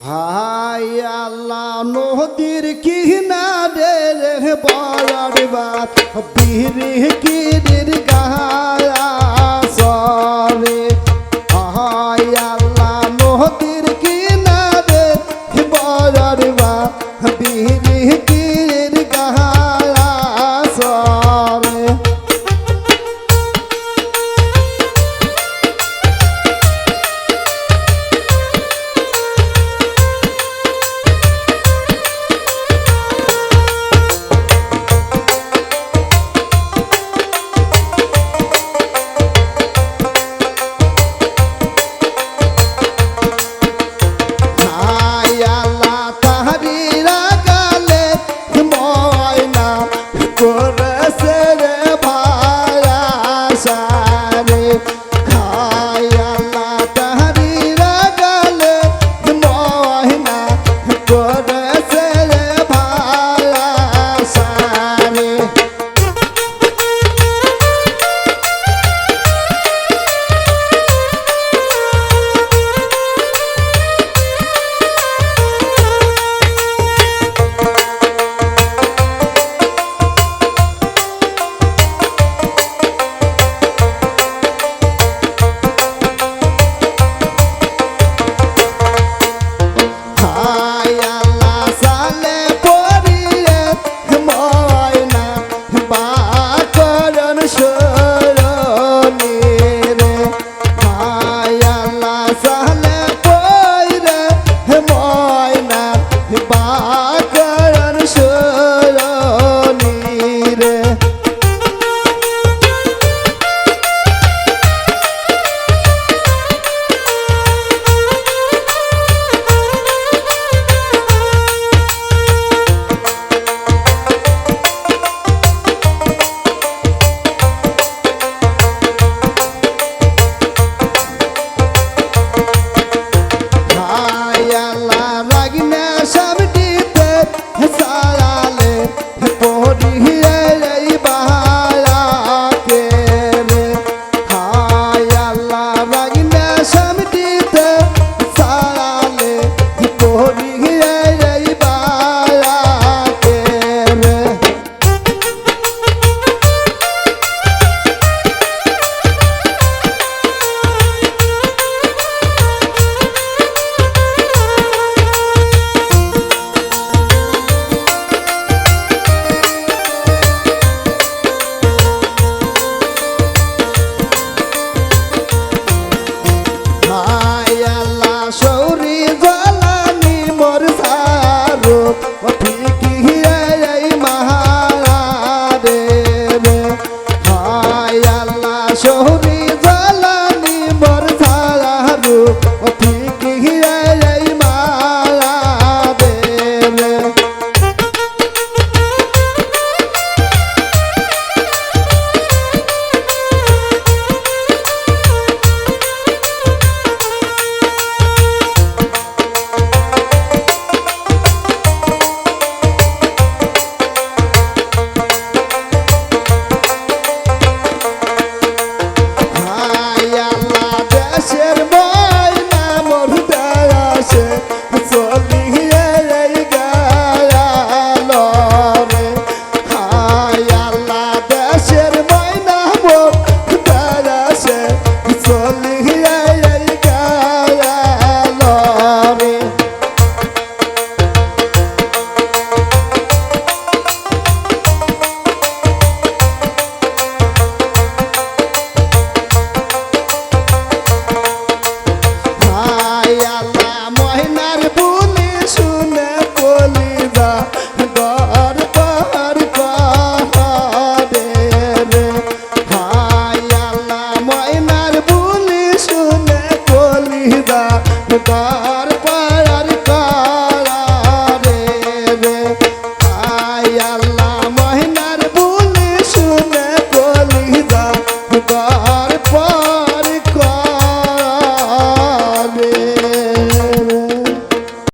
High আল্লাহ নদীর কিনারে রে বলার বাত বীর কিরির গায়া সরে। হাই আল্লাহ নদীর কিনারে বলার বাত বীর mudar